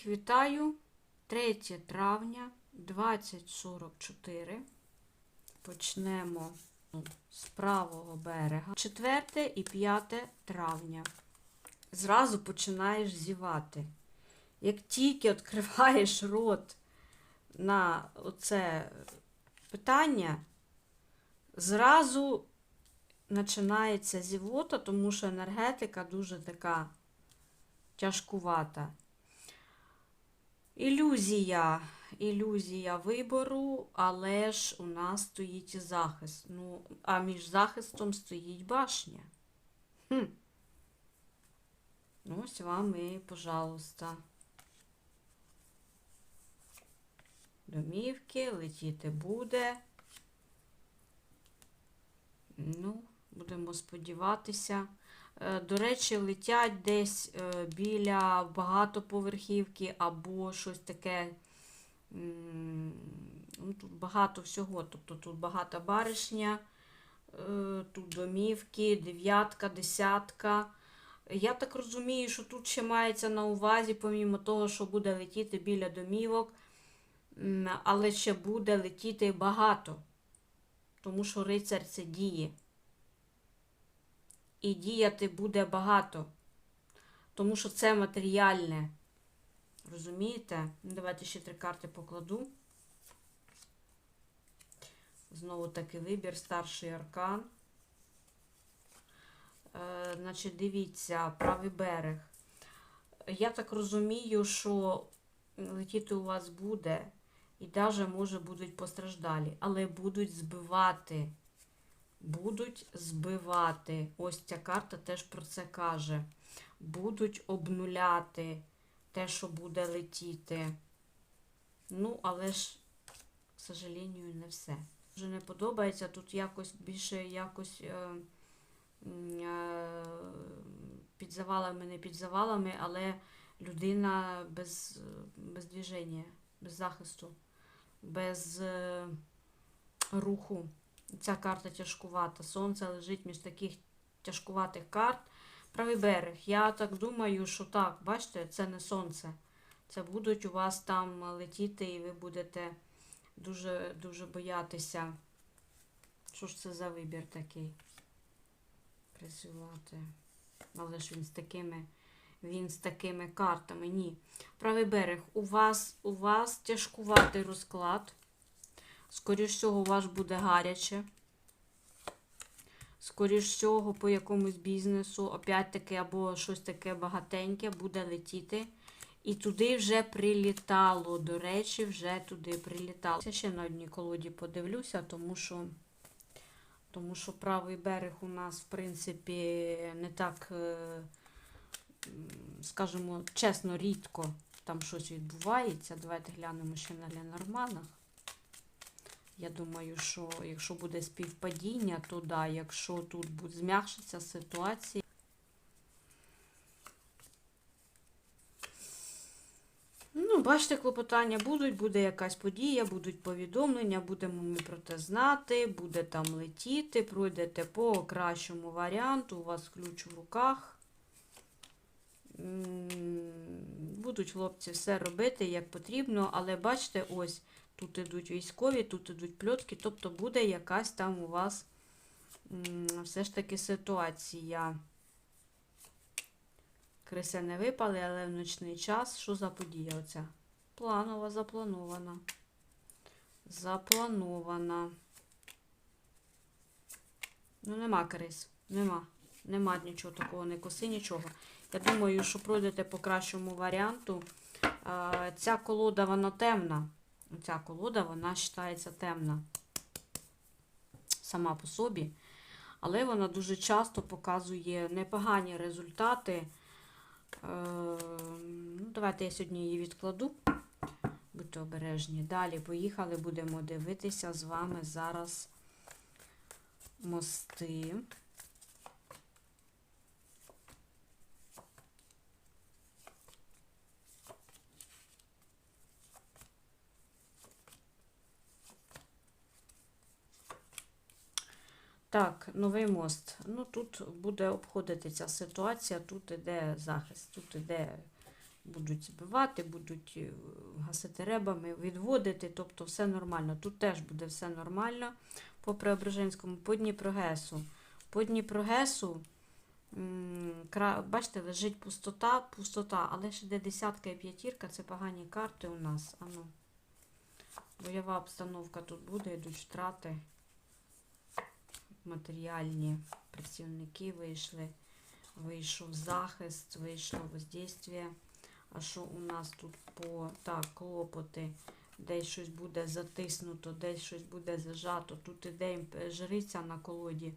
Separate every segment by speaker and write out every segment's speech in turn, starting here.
Speaker 1: Всіх вітаю. 3 травня 2044. Почнемо з правого берега. 4 і 5 травня. Зразу починаєш зівати. Як тільки відкриваєш рот на оце питання, зразу починається зівота, тому що енергетика дуже така тяжкувата. Ілюзія, ілюзія вибору, але ж у нас стоїть захист. Ну, а між захистом стоїть башня. Хм. Ну, Ось вам і, пожалуйста. Домівки, летіти буде. Ну, будемо сподіватися. Е, До речі, летять десь е, біля багатоповерхівки або щось таке. Ну, тут багато всього. Тобто тут багата баришня, е, тут домівки, дев'ятка, десятка. Я так розумію, що тут ще мається на увазі, помімо того, що буде летіти біля домівок, але ще буде летіти багато. Тому що рицар це діє і діяти буде багато. Тому що це матеріальне. Розумієте? Ну, Давайте ще три карти покладу. Знову таки вибір, старший аркан. Е, значить, дивіться, правий берег. Я так розумію, що летіти у вас буде, і навіть, може, будуть постраждалі, але будуть збивати будуть збивати. Ось ця карта теж про це каже. Будуть обнуляти те, що буде летіти. Ну, але ж, к сожалению, не все. Вже не подобається. Тут якось більше якось е, е, під завалами, не під завалами, але людина без, без движення, без захисту, без е, руху. Ця карта тяжкувата. Сонце лежить між таких тяжкуватих карт. Правий берег. Я так думаю, що так, бачите, це не сонце. Це будуть у вас там летіти, і ви будете дуже дуже боятися. Що ж це за вибір такий? Працювати. Але ж він з такими. Він з такими картами. Ні. Правий берег. У вас, у вас тяжкуватий розклад. Скоріш всього, у вас буде гаряче. Скоріш всього, по якомусь бізнесу, опять-таки, або щось таке багатеньке буде летіти. І туди вже прилітало. До речі, вже туди прилітало. Я ще на одній колоді подивлюся, тому що, тому що правий берег у нас, в принципі, не так, е, скажімо, чесно, рідко там щось відбувається. Давайте глянемо ще на Ленорманах. Я думаю, що якщо буде співпадіння, то да, якщо тут буде зм'якшиться ситуація. Ну, бачите, клопотання будуть, буде якась подія, будуть повідомлення, будемо ми про те знати, буде там летіти, пройдете по кращому варіанту, у вас ключ в руках. Будуть хлопці все робити як потрібно, але бачите, ось. Тут ідуть військові, тут ідуть пльотки, тобто буде якась там у вас все ж таки ситуація. Криси не випали, але в ночний час. Що за подія оця? Планова, запланована. Запланована. Ну, нема крис. Нема. Нема нічого такого, не коси, нічого. Я думаю, що пройдете по кращому варіанту. Ця колода, вона темна. Ця колода, вона вважається темна сама по собі, але вона дуже часто показує непогані результати. Е, ну, Давайте я сьогодні її відкладу. Будьте обережні. Далі поїхали, будемо дивитися з вами зараз мости. Так, новий мост. Ну тут буде обходити ця ситуація, тут іде захист, тут іде будуть збивати, будуть е, гасити ребами, відводити, тобто все нормально. Тут теж буде все нормально по Преображенському, по Дніпрогесу. По Дніпрогесу, бачите, лежить пустота, пустота, але ж іде десятка і п'ятірка, це погані карти у нас. Ану. Бойова обстановка тут буде, йдуть втрати матеріальні працівники вийшли, вийшов захист, вийшло воздействие. А що у нас тут по так, клопоти? Десь щось буде затиснуто, десь щось буде зажато. Тут іде жриця на колоді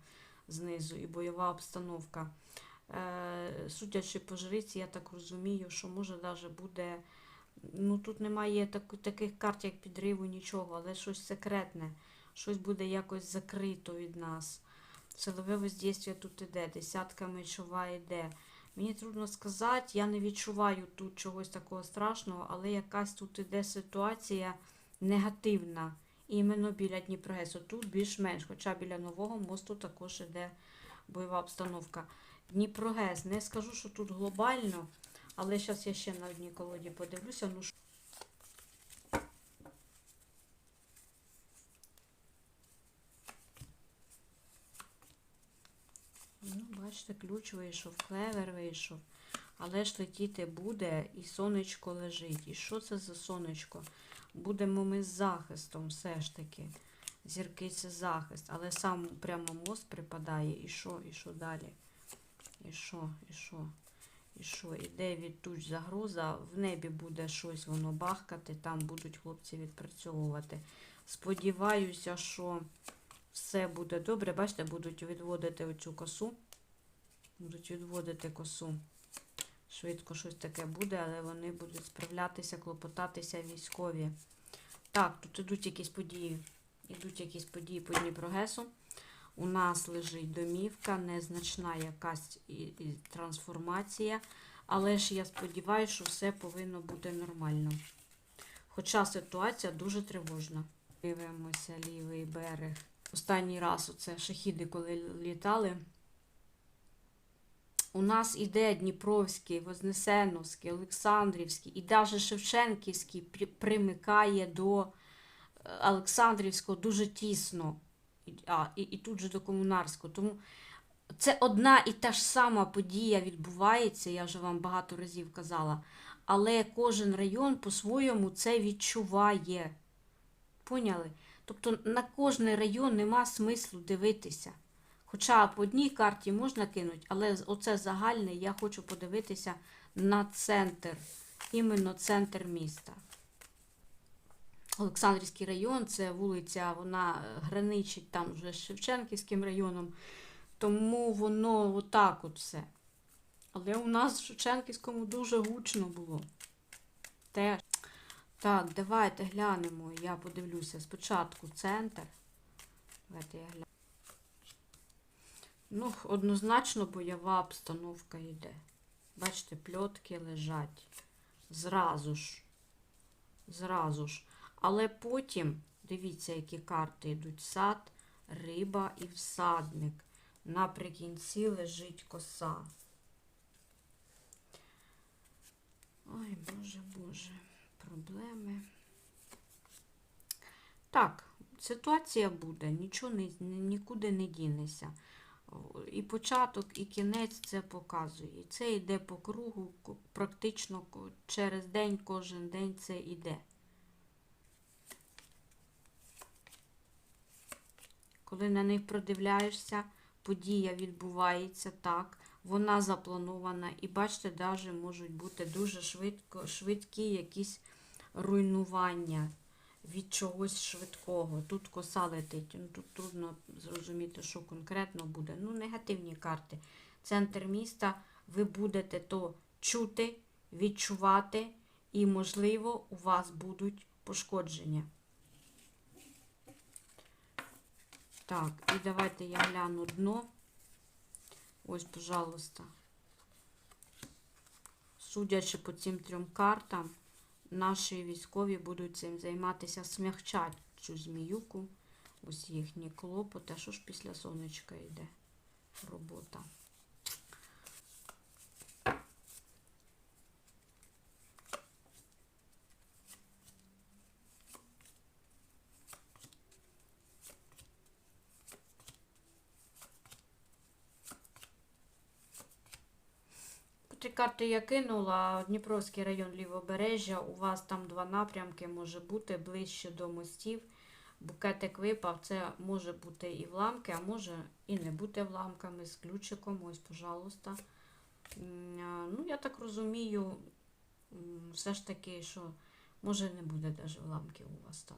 Speaker 1: знизу і бойова обстановка. Е, судячи по жриці, я так розумію, що може навіть буде. Ну тут немає так, таких карт, як підриву, нічого, але щось секретне, щось буде якось закрито від нас. Силове воздействие тут іде, десятка мечова йде. Мені трудно сказати, я не відчуваю тут чогось такого страшного, але якась тут іде ситуація негативна. Іменно біля Дніпрогесу. Тут більш-менш, хоча біля нового мосту також іде бойова обстановка. Дніпрогес, не скажу, що тут глобально, але зараз я ще на одній колоді подивлюся. Ну, що- ну, бачите, ключ вийшов, клевер вийшов. Але ж летіти буде, і сонечко лежить. І що це за сонечко? Будемо ми з захистом все ж таки. Зірки це захист, але сам прямо мост припадає. І що, і що далі? І що, і що? І що? Іде від туч загроза, в небі буде щось воно бахкати, там будуть хлопці відпрацьовувати. Сподіваюся, що все буде добре. Бачите, будуть відводити оцю косу. Будуть відводити косу. Швидко щось таке буде, але вони будуть справлятися, клопотатися військові. Так, тут ідуть якісь події. Ідуть якісь події по Дніпрогесу. У нас лежить домівка, незначна якась і, і трансформація. Але ж я сподіваюся, що все повинно бути нормально. Хоча ситуація дуже тривожна. Дивимося лівий берег. Останній раз оце шахіди, коли літали. У нас іде Дніпровський, Вознесеновський, Олександрівський і навіть Шевченківський примикає до е, Олександрівського дуже тісно. А, і, і тут же до Комунарського. Тому це одна і та ж сама подія відбувається, я вже вам багато разів казала. Але кожен район по-своєму це відчуває. Поняли? Тобто на кожний район нема смислу дивитися. Хоча по одній карті можна кинути, але оце загальне я хочу подивитися на центр, іменно центр міста. Олександрівський район, це вулиця, вона е, граничить там вже з Шевченківським районом, тому воно отак от все. Але у нас в Шевченківському дуже гучно було. Теж. Так, давайте глянемо. Я подивлюся спочатку центр. Давайте я гляну. Ну, однозначно бойова обстановка йде. Бачите, пльотки лежать. Зразу ж. Зразу ж. Але потім, дивіться, які карти йдуть. Сад, риба і всадник. Наприкінці лежить коса. Ой, Боже, Боже, проблеми. Так, ситуація буде, нічого нікуди не дінеся. І початок, і кінець це показує. Це йде по кругу, практично через день, кожен день це йде. Коли на них продивляєшся, подія відбувається так, вона запланована, і бачите, навіть можуть бути дуже швидко, швидкі якісь руйнування від чогось швидкого. Тут коса летить. Ну, тут трудно зрозуміти, що конкретно буде. Ну, негативні карти. Центр міста ви будете то чути, відчувати, і, можливо, у вас будуть пошкодження. Так, і давайте я гляну дно. Ось, пожалуйста. Судячи по цим трьом картам, наші військові будуть цим займатися, смягчать цю зміюку. Ось їхні клопоти. А що ж після сонечка йде? Робота. Три карти я кинула. Дніпровський район Лівобережжя. У вас там два напрямки може бути ближче до мостів. Букетик випав. Це може бути і вламки, а може і не бути вламками з ключиком. Ось, пожалуйста. Ну, я так розумію, все ж таки, що може не буде навіть вламків у вас там.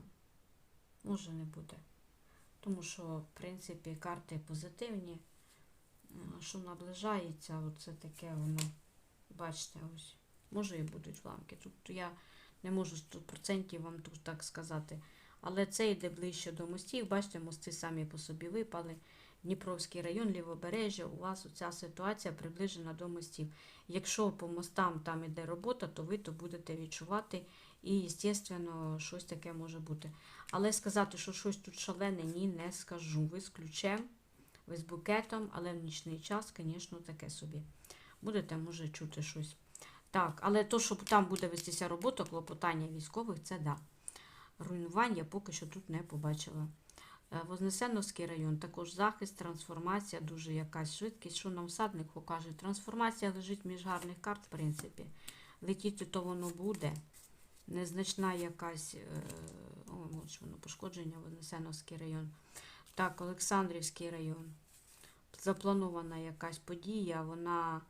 Speaker 1: Може не буде. Тому що, в принципі, карти позитивні. Що наближається, оце таке воно. Бачите, ось. Може і будуть вламки. Тут я не можу 100% вам тут так сказати. Але це йде ближче до мостів. Бачите, мости самі по собі випали. Дніпровський район, Лівобережжя, у вас оця ситуація приближена до мостів. Якщо по мостам там іде робота, то ви то будете відчувати. І, звісно, щось таке може бути. Але сказати, що щось тут шалене, ні, не скажу. Ви з ключем, ви з букетом, але в нічний час, звісно, таке собі. Будете, може, чути щось. Так, але то, що там буде вестися робота, клопотання військових, це да. Руйнувань я поки що тут не побачила. Е, Вознесеновський район, також захист, трансформація, дуже якась швидкість. Що нам всадник покаже? Трансформація лежить між гарних карт, в принципі. Летіти то воно буде. Незначна якась, е, о, ось воно, пошкодження, Вознесеновський район. Так, Олександрівський район. Запланована якась подія, вона,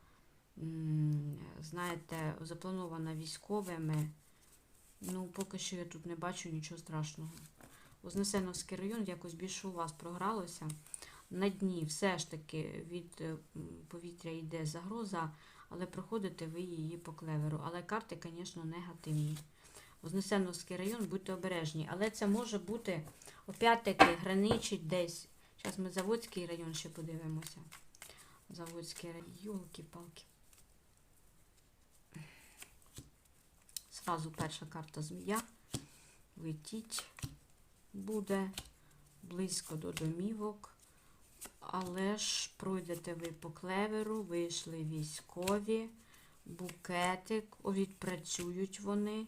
Speaker 1: знаєте, запланована військовими. Ну, поки що я тут не бачу нічого страшного. Вознесеновський район якось більше у вас програлося. На дні все ж таки від е, повітря йде загроза, але проходите ви її по клеверу. Але карти, звісно, негативні. Вознесеновський район, будьте обережні. Але це може бути, опять-таки, граничить десь. Зараз ми Заводський район ще подивимося. Заводський район. Йолки-палки. Зразу перша карта змія. Летіть буде близько до домівок. Але ж пройдете ви по клеверу, вийшли військові, букетик, відпрацюють вони.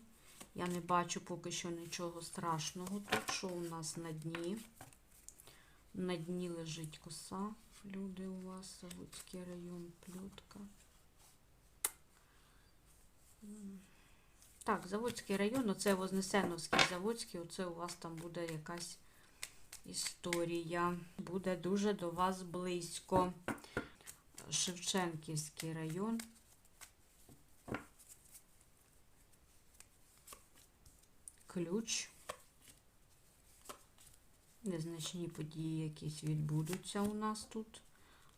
Speaker 1: Я не бачу поки що нічого страшного тут. Що у нас на дні? На дні лежить коса. Люди у вас, Заводський район, плютка. Так, Заводський район, оце Вознесеновський Заводський, оце у вас там буде якась історія. Буде дуже до вас близько. Шевченківський район. Ключ. Незначні події якісь відбудуться у нас тут,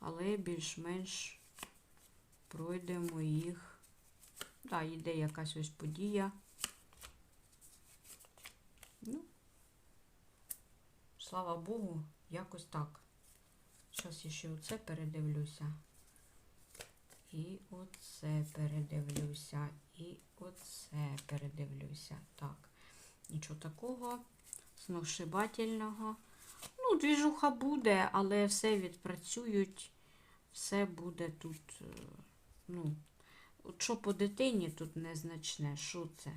Speaker 1: але більш-менш пройдемо їх. Так, йде якась ось подія. Ну, слава Богу, якось так. Зараз я ще оце передивлюся. І оце передивлюся. І оце передивлюся. Так, нічого такого сногсшибательного. Ну, двіжуха буде, але все відпрацюють. Все буде тут, е, ну, Що по дитині тут незначне, що це?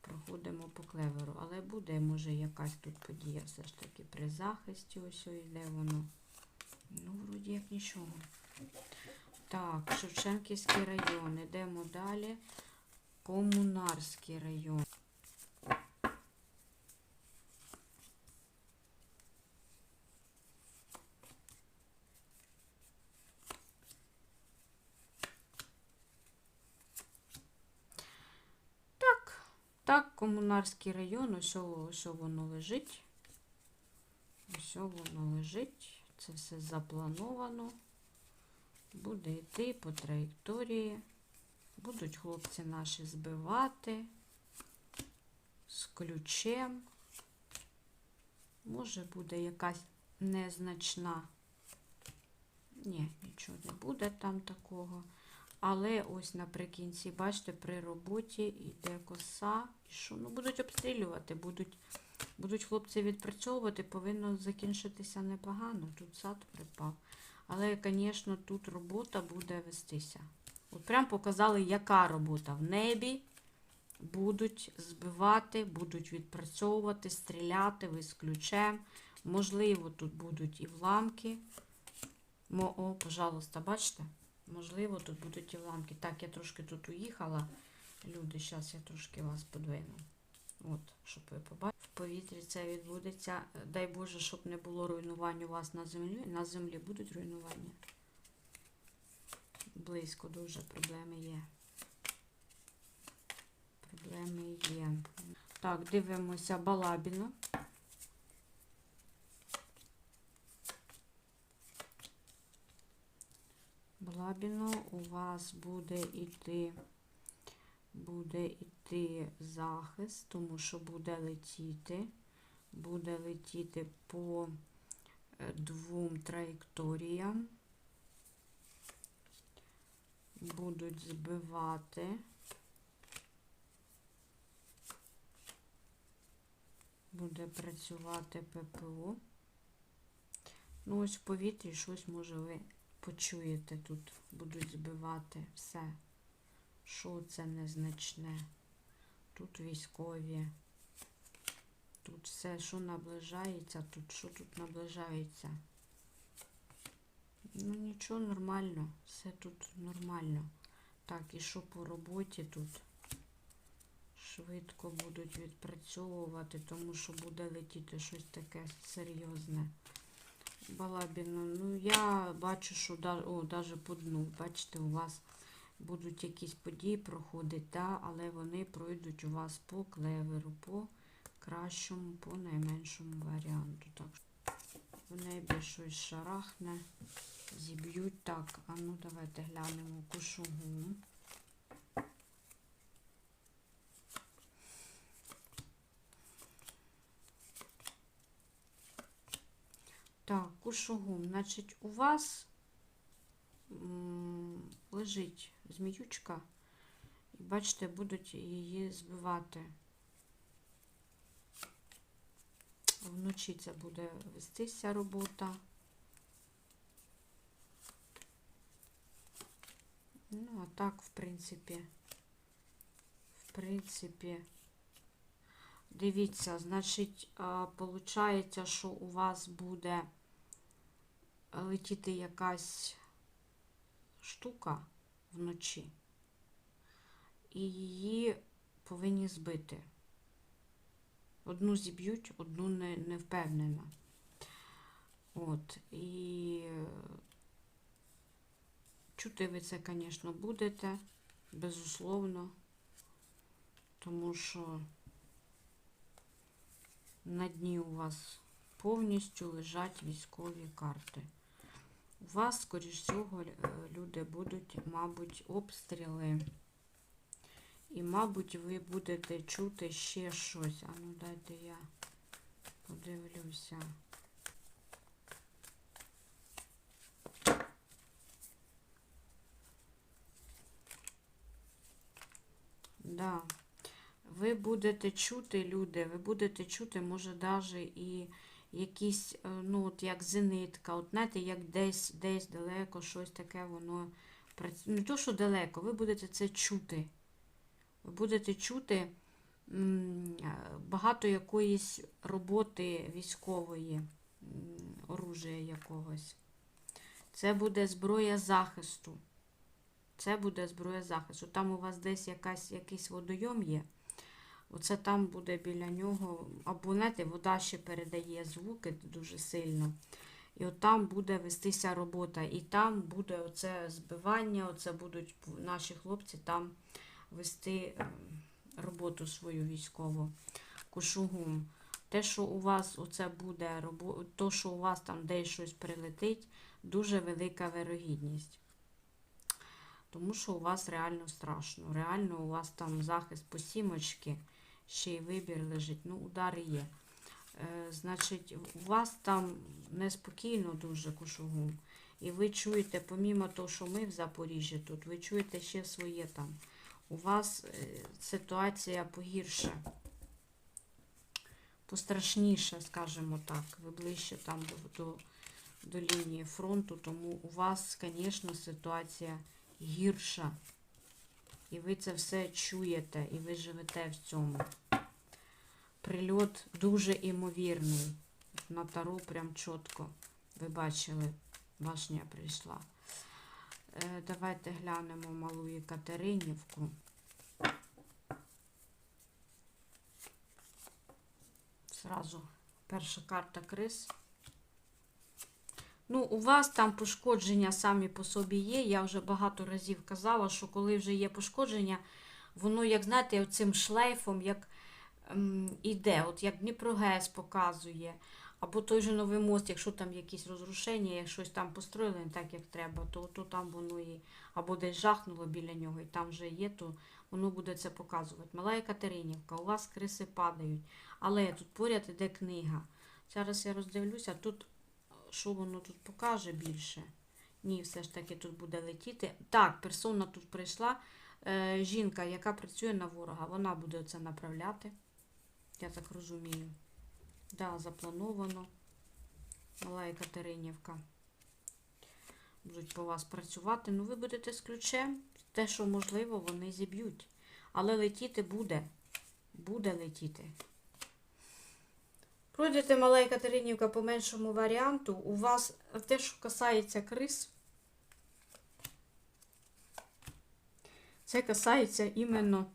Speaker 1: Проходимо по клеверу, але буде, може, якась тут подія все ж таки при захисті, ось йде воно. Ну, вроді як нічого. Так, Шевченківський район. Йдемо далі. Комунарський район. Так, так, комунарський район, ось, о- воно лежить. Ось воно лежить. Це все заплановано. Буде йти по траєкторії. Будуть хлопці наші збивати з ключем. Може буде якась незначна. Ні, нічого не буде там такого. Але ось наприкінці, бачите, при роботі йде коса. І що? Ну, будуть обстрілювати, будуть, будуть хлопці відпрацьовувати, повинно закінчитися непогано. Тут сад припав. Але, звісно, тут робота буде вестися. От прям показали, яка робота в небі. Будуть збивати, будуть відпрацьовувати, стріляти, ви з ключем. Можливо, тут будуть і вламки. Мо, о, пожалуйста, бачите? Можливо, тут будуть і ламки. Так, я трошки тут уїхала. Люди, зараз я трошки вас подвину. От, щоб ви побачили. В повітрі це відбудеться. Дай Боже, щоб не було руйнувань у вас на землі. На землі будуть руйнування. Близько дуже проблеми є. Проблеми є. Так, дивимося Балабіно. Балабіно у вас буде йти, буде йти захист, тому що буде летіти, буде летіти по е, двом траєкторіям, будуть збивати. Буде працювати ППО. Ну, ось в повітрі щось може ви почуєте тут. Будуть збивати все. Що це незначне? Тут військові. Тут все, що наближається, тут що тут наближається. Ну, нічого нормально. Все тут нормально. Так, і що по роботі тут? Швидко будуть відпрацьовувати, тому що буде летіти щось таке серйозне. Балабіно, ну я бачу, що о, навіть по дну, бачите, у вас будуть якісь події проходити, да, але вони пройдуть у вас по клеверу, по кращому, по найменшому варіанту. Так, в небі щось шарахне, зіб'ють. Так, а ну давайте глянемо кушугу. Так, кушугум. Значить, у вас лежить зміючка, і бачите, будуть її збивати. Вночі це буде вестися робота. Ну, а так, в принципі, в принципі, дивіться, значить, виходить, що у вас буде летіти якась штука вночі, і її повинні збити. Одну зіб'ють, одну не, не впевнена. От, і чути ви це, звісно, будете, безусловно, тому що на дні у вас повністю лежать військові карти. У вас, скоріш всього, е, люди будуть, мабуть, обстріли. І, мабуть, ви будете чути ще щось. А ну дайте я подивлюся. Да. Ви будете чути, люди, ви будете чути, може, навіть і якісь, е, ну, от як зенитка, от знаєте, як десь десь далеко щось таке, воно працює. Не то, що далеко, ви будете це чути. Ви будете чути багато якоїсь роботи військової, оружия якогось. Це буде зброя захисту. Це буде зброя захисту. Там у вас десь якась, якийсь водойом є. Оце там буде біля нього, або знаєте, вода ще передає звуки дуже сильно. І от там буде вестися робота. І там буде оце збивання, оце будуть наші хлопці там вести ем, роботу свою військову. Кушугум. Те, що у вас оце буде, то, що у вас там десь щось прилетить, дуже велика вирогідність. Тому що у вас реально страшно. Реально у вас там захист по сімочки ще й вибір лежить. Ну, удари є. Е, Значить, у вас там неспокійно дуже кушугум. І ви чуєте, помімо того, що ми в Запоріжжі тут, ви чуєте ще своє там. У вас е, ситуація погірша. Пострашніше, скажімо так. Ви ближче там до, до, до лінії фронту, тому у вас, звісно, ситуація гірша. І ви це все чуєте, і ви живете в цьому. Прильот дуже імовірний. На таро прям чітко. Ви бачили, башня прийшла. Е, Давайте глянемо малу Екатеринівку. Зразу перша карта криз. Ну, у вас там пошкодження самі по собі є. Я вже багато разів казала, що коли вже є пошкодження, воно, як знаєте, цим шлейфом як іде. От як Дніпрогес показує, або той же новий мост, якщо там якісь розрушення, як щось там построїли не так, як треба, то, то там воно і або десь жахнуло біля нього, і там вже є, то воно буде це показувати. Мала Екатеринівка, у вас криси падають. Але тут поряд іде книга. Зараз я роздивлюся, тут що воно тут покаже більше. Ні, все ж таки тут буде летіти. Так, персона тут прийшла. Е, жінка, яка працює на ворога, вона буде це направляти. Я так розумію. Да, заплановано. Мала Екатеринівка. Будуть по вас працювати. Ну, ви будете з ключем. Те, що можливо, вони зіб'ють. Але летіти буде. Буде летіти. Пройдете мала Екатеринівка по меншому варіанту. У вас те, що касається крис, це касається іменно.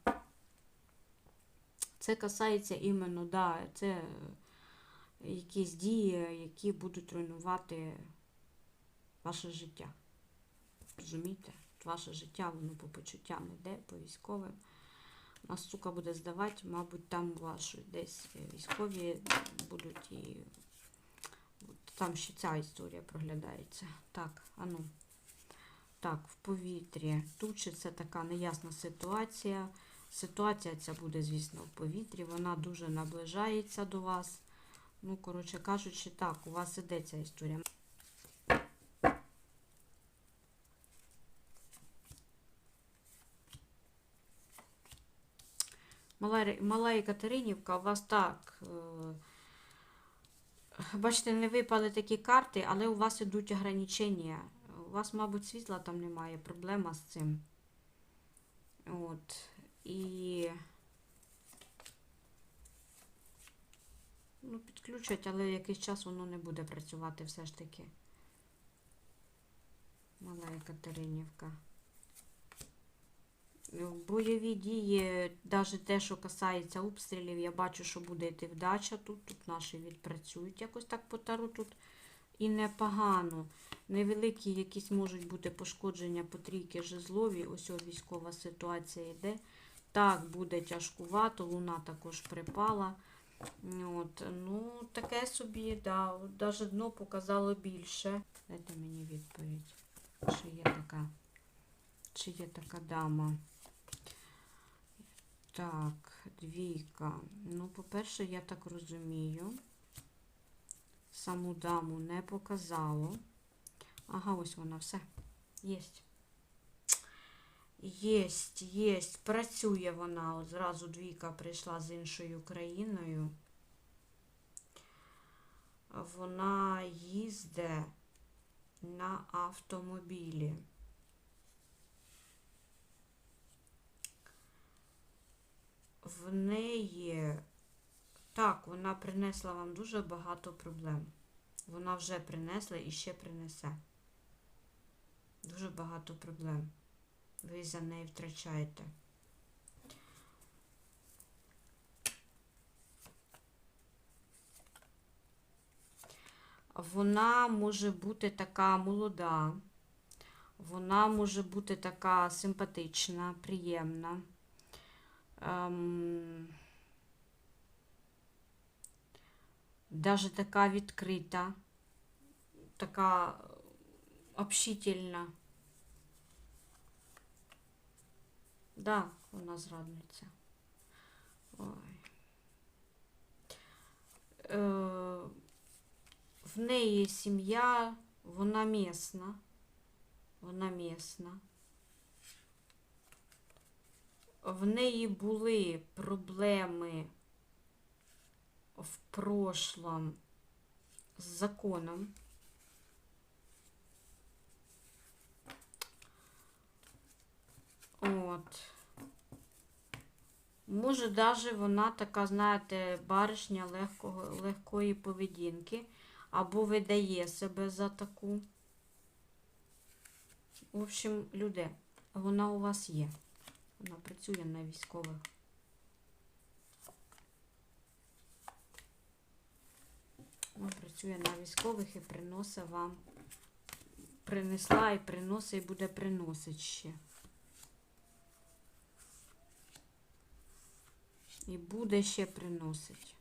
Speaker 1: Це касається іменно, да, це е, якісь дії, які будуть руйнувати ваше життя. Розумієте? Ваше життя, воно по почуттям іде, по військовим. Нас сука буде здавати, мабуть, там ваші десь військові будуть і там ще ця історія проглядається. Так, ану. Так, в повітрі. Тучі це така неясна ситуація. Ситуація ця буде, звісно, в повітрі. Вона дуже наближається до вас. Ну, коротше кажучи, так, у вас іде ця історія. Мала, Екатеринівка, у вас так. е, Бачите, не випали такі карти, але у вас ідуть ограничення. У вас, мабуть, світла там немає, проблема з цим. От. І. Ну, підключать, але якийсь час воно не буде працювати все ж таки. Мала Екатеринівка. Бойові дії, навіть те, що касається обстрілів, я бачу, що буде йти вдача тут. Тут наші відпрацюють якось так по тару тут і непогано. Невеликі якісь можуть бути пошкодження по трійки жезлові. Ось військова ситуація йде. Так, буде тяжкувато, луна також припала. От, ну, таке собі, да, навіть дно показало більше. Дайте мені відповідь, чи є така, чи є така дама. Так, двійка. Ну, по-перше, я так розумію. Саму даму не показало. Ага, ось вона, все. Єсть. Єсть, єсть. Працює вона. От зразу двійка прийшла з іншою країною. Вона їздить на автомобілі. В неї, так, вона принесла вам дуже багато проблем. Вона вже принесла і ще принесе. Дуже багато проблем. Ви за неї втрачаєте. Вона може бути така молода, вона може бути така симпатична, приємна. Ем, даже така відкрита, така общительна. Да, вона зрадниця. Ой. Е, в неї сім'я, вона місна. Вона місна. В неї були проблеми в прошлом з законом. От. Може, даже вона така, знаєте, баришня легкого, легкої поведінки, або видає себе за таку. В общем, люди, вона у вас є. Вона працює на військових. Вона працює на військових і приносить вам. Принесла і приносить, і буде приносить ще. І буде ще приносить.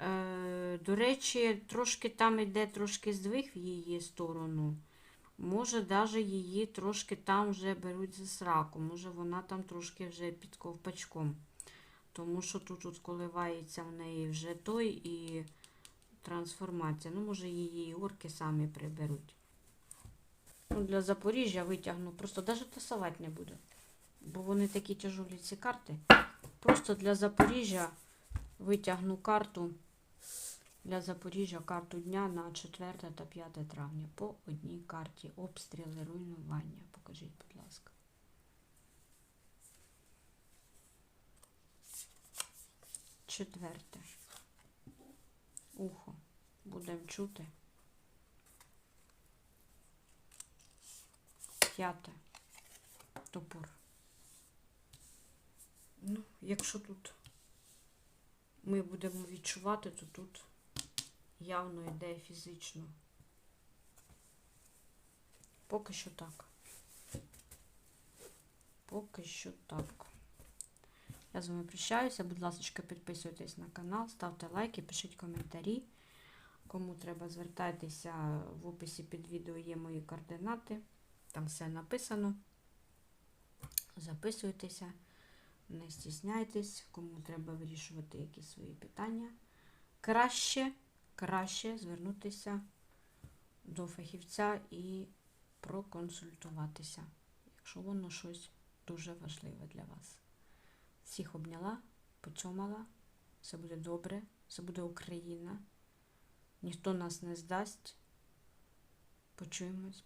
Speaker 1: Е, до речі, трошки там йде трошки здвиг в її сторону. Може, навіть її трошки там вже беруть за сраку. Може, вона там трошки вже під ковпачком. Тому що тут, тут коливається в неї вже той і трансформація. Ну, може, її орки самі приберуть. Ну, для Запоріжжя витягну. Просто навіть тасувати не буду. Бо вони такі тяжолі ці карти. Просто для Запоріжжя витягну карту. Для Запоріжжя карту дня на 4 та 5 травня по одній карті. Обстріли, руйнування. Покажіть, будь ласка. Четверте. Ухо. Будемо чути. П'яте. Топор. Ну, якщо тут ми будемо відчувати, то тут явно йде фізично. Поки що так. Поки що так. Я з вами прощаюся. Будь ласка, підписуйтесь на канал, ставте лайки, пишіть коментарі. Кому треба звертайтеся, в описі під відео є мої координати. Там все написано. Записуйтеся, не стісняйтесь, кому треба вирішувати якісь свої питання. Краще, краще звернутися до фахівця і проконсультуватися, якщо воно щось дуже важливе для вас. Всіх обняла, поцьомала, все буде добре, все буде Україна. Ніхто нас не здасть. Почуємось.